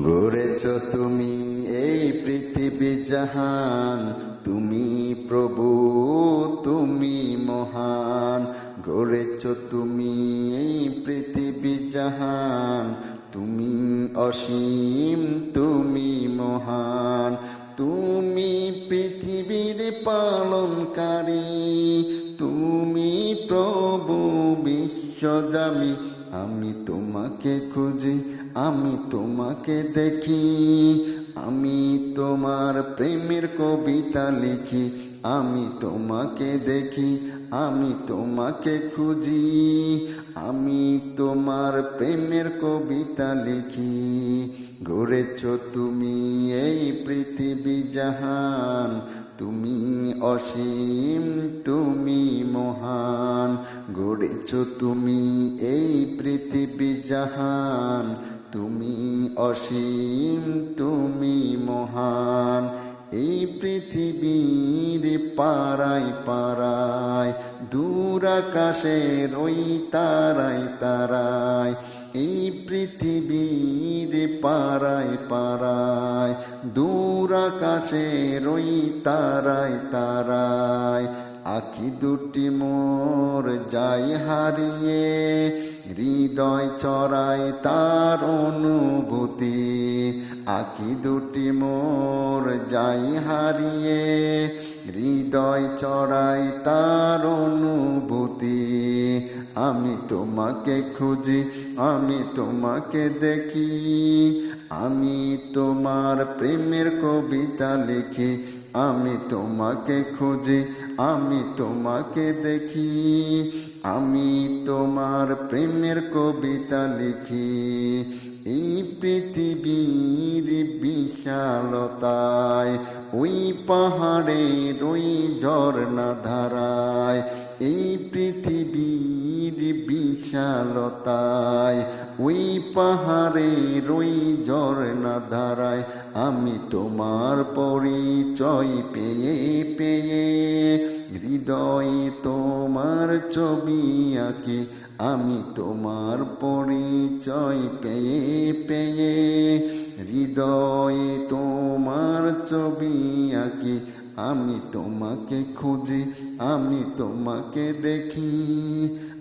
গড়েছ তুমি এই পৃথিবী জাহান, তুমি প্রভু, তুমি মহান। গড়েছ তুমি এই পৃথিবী জাহান, তুমি অসীম, তুমি মহান। তুমি পৃথিবীর পালনকারী, তুমি প্রভু বিশ্বজামি আমি তোমাকে খুঁজি, আমি তোমাকে দেখি। আমি তোমার প্রেমের কবিতা লিখি, আমি তোমাকে দেখি, আমি তোমাকে খুঁজি। আমি তোমার প্রেমের কবিতা লিখি। গড়েছ তুমি এই পৃথিবী জাহান তুমি অসীম, তুমি মহান। গড়েছ তুমি এই পৃথিবী জাহান। তুমি অসীম, তুমি মহান। এই পৃথিবীর পাড়ায় পাড়ায়, দূর আকাশের ওই তারায় তারায়। এই পৃথিবীর পাড়ায় পাড়ায়, দূর আকাশের ওই তারায় তারায়, আখি দুটি মোর যাই হারিয়ে, হৃদয় চড়ায় তার অনুভূতি, আখি দুটি মোর যাই হারিয়ে, হৃদয় চড়াই তার অনুভূতি। আমি তোমাকে খুঁজি, আমি তোমাকে দেখি। আমি তোমার প্রেমের কবিতা লিখি, আমি তোমাকে খুঁজি, আমি তোমাকে দেখি। আমি তোমার প্রেমের কবিতা লিখি। এই পৃথিবীর বিশালতায়, ওই পাহাড়ের ওই ঝর্ণা ধারায় এই পৃথিবীর বিশালতায়, ওই পাহাড়ের ওই ঝর্ণা ধারায়, আমি তোমার পরিচয় পেয়ে পেয়ে, হৃদয়ে তোমার ছবি আঁকি, আমি তোমার পরিচয় পেয়ে পেয়ে, হৃদয়ে তোমার ছবি আঁকি, আমি তোমাকে খুঁজি, আমি তোমাকে দেখি